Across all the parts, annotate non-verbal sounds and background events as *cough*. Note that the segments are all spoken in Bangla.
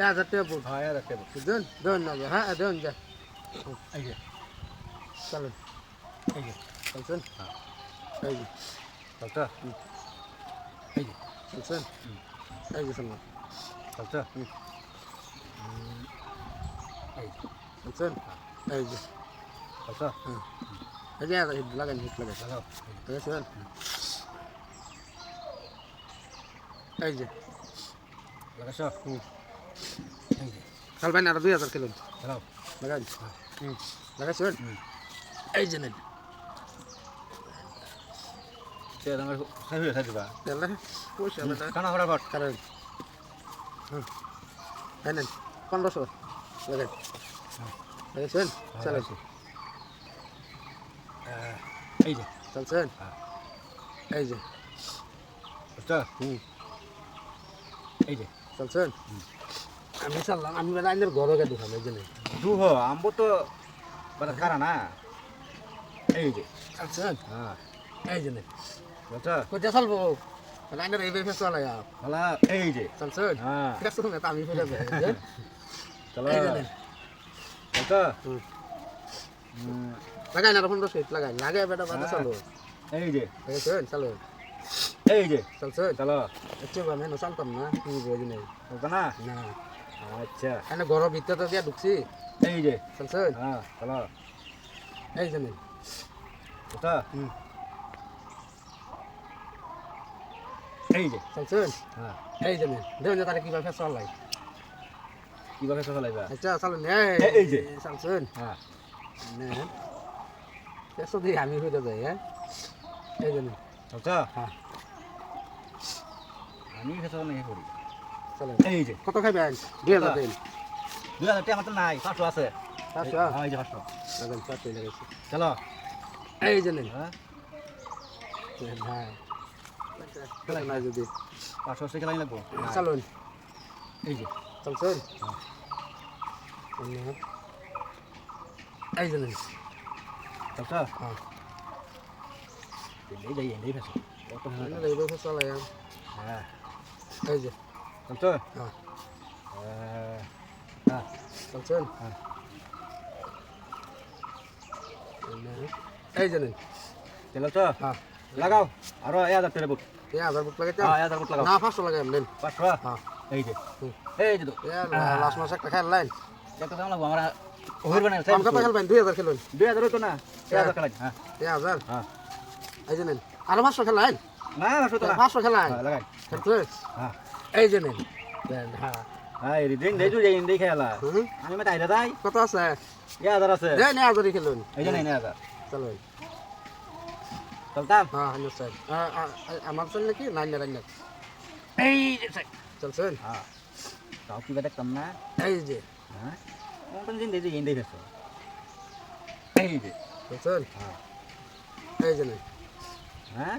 হাজার টাকা পড়বে হ্যাঁ হাজার টাকা দেন দেন না হ্যাঁ দেন যা এই যে চলেন এই যে চলছেন হ্যাঁ। এই যে চলছে এই যে চলছেন এই যে চলুন চলছে এই চলছেন এই যে চলছে এই যে হিট লাগান হিট লাগান লাগাও দেখেছেন এই যে লাগাছ হুম চলবেন আর দুই হাজার লাগাও লাগান হুম। লাগাইছেন। এই যে নেন। সে আমার সাই হয়ে হুম। এই পনেরোশো লাগাইছেন যে। চলছেন হ্যাঁ। এই যে। হুম। এই যে। চলছেন আমি চাললাম আমি বেলা আইনের ঘরে গিয়ে ঢুকাম এই জন্য দুহ আমবো তো মানে না? এই যে। চলছেন হ্যাঁ। এই জন্য বুঝছ কোথায় চলবো? আইনের এই বেফে চলাই হলা এই যে। চলছেন হ্যাঁ। আমি ফেলে *laughs* চলো। বুঝছ হুম, লাগাই না লাগাই। বেটা বাদে চলো। এই যে। চলো। এই যে। চলছেন চলো। একটু আমি চলতাম না। কি বুঝি নাই না। আচ্ছা। এনে ঘরের ভিতরে তো দিয়ে ঢুকছি। এই যে। চলছেন হ্যাঁ চলো। এই বুঝছ হুম এই যে। চলছেন হ্যাঁ এই জন্য দেখুন যে তারা কীভাবে চলাই কীভাবে চলাইবা আচ্ছা চলেন এই- এই যে। চলছেন হ্যাঁ নেন পেছো দিয়ে আমি হয়ে যাই হ্যাঁ এই জন্য বুঝছ হ্যাঁ আমি ফেসো নাকি করি এই যে। কত খাইবেন দুই হাজার দিন দুই হাজার টাকা আমার তো নাই পাঁচশো আছে। পাঁচশো? হ্যাঁ এই যে পাঁচশো। লাগান পাঁচশো লাগাইছি চলো। এই জন্য হ্যাঁ? হ্যাঁ। না যদি। পাঁচশো সে খেলাই লাগবো? চলুন। এই যে। চলছেন হ্যাঁ। এই জন্য চলছো হ্যাঁ। এই যাই এই ফেসো কত ফেসো এইভাবে চলাই হ্যাঁ এই যে। চলছো হ্যাঁ হ্যাঁ হ্যাঁ চলছেন হ্যাঁ। এই জন্য চলছো হ্যাঁ লাগাও আরও এক হাজার টাকা বুক এই হাজার বুক লাগাইতে হ্যাঁ এক হাজার বুক লাগাও না পাঁচশো লাগাই নেন পাঁচশো হ্যাঁ এই যে। এই যে তো লাস্ট মাস একটা খেল লাইন একটা দাম লাগবো আমরা ওহির বানাই কম কত খেলবেন দুই হাজার খেলবেন দুই হাজার তো না এক হাজার খেলাই হ্যাঁ এই হাজার হ্যাঁ এই যে নেন আরও পাঁচশো খেলাইন না পাঁচশো তো না হ্যাঁ লাগাই হ্যাঁ এই যে নেন। হ্যাঁ। হ্যাঁ দেই দেই খেলা। আমি মে তাইরা কত আছে। এক হাজার আছে। দেন এই হাজারই খেলুন। এই যে নাই হাজার। চলো চলতাম? হ্যাঁ হাজার স্যার। আমার চল নাকি নাইন নাইন এই যে স্যার। চলছেন? হ্যাঁ। তাও কি দেখতাম না? এই যে। হ্যাঁ? কোন দিন দেই এই যে। চলছেন? হ্যাঁ। এই যে নেন। হ্যাঁ?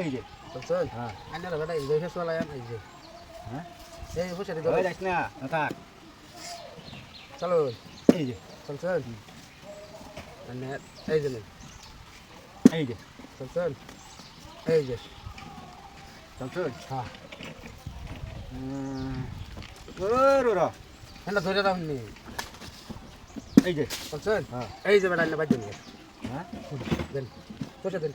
এই যে। চলছেন হ্যাঁ। আইনার বেটা এই যে ফেসওয়ালা লাগান এই যে। হ্যাঁ? এই পয়সা দিতে ওই হবে যাইস না না থাক। চলো এই যে। চলছেন আইনার এই যে এই যে। চলছেন এই যে। চলছো হ্যাঁ। ওরো র এটা ধরে রাখুন নি। এই যে। চলছেন হ্যাঁ। এই যে আইনা বাইর দেন। হ্যাঁ? দেন পয়সা দেন।